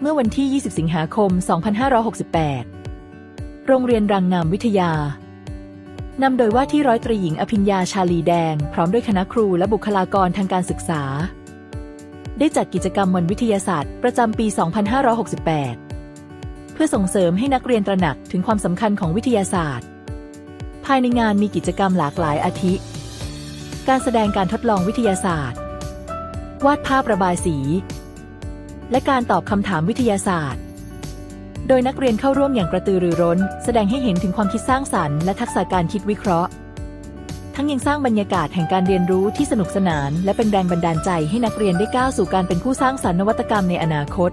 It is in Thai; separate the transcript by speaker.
Speaker 1: เมื่อวันที่ 20 สิงหาคม 2568 โรงเรียนรังงามวิทยา นำโดยว่าที่ร้อยตรีหญิงอภิญญาชาลีแดง พร้อมด้วยคณะครูและบุคลากรทางการศึกษา ได้จัดกิจกรรมวันวิทยาศาสตร์ ประจำปี 2568 เพื่อส่งเสริมให้นักเรียนตระหนักถึงความสำคัญของวิทยาศาสตร์ ภายในงานมีกิจกรรมหลากหลายอาทิ การแสดงการทดลองวิทยาศาสตร์ วาดภาพระบายสี และการตอบคำถามวิทยาศาสตร์ โดยนักเรียนเข้าร่วมอย่างกระตือรือร้น แสดงให้เห็นถึงความคิดสร้างสรรค์และทักษะการคิดวิเคราะห์ ทั้งยังสร้างบรรยากาศแห่งการเรียนรู้ที่สนุกสนาน และเป็นแรงบันดาลใจให้นักเรียนได้ก้าวสู่การเป็นผู้สร้างสรรค์นวัตกรรมในอนาคต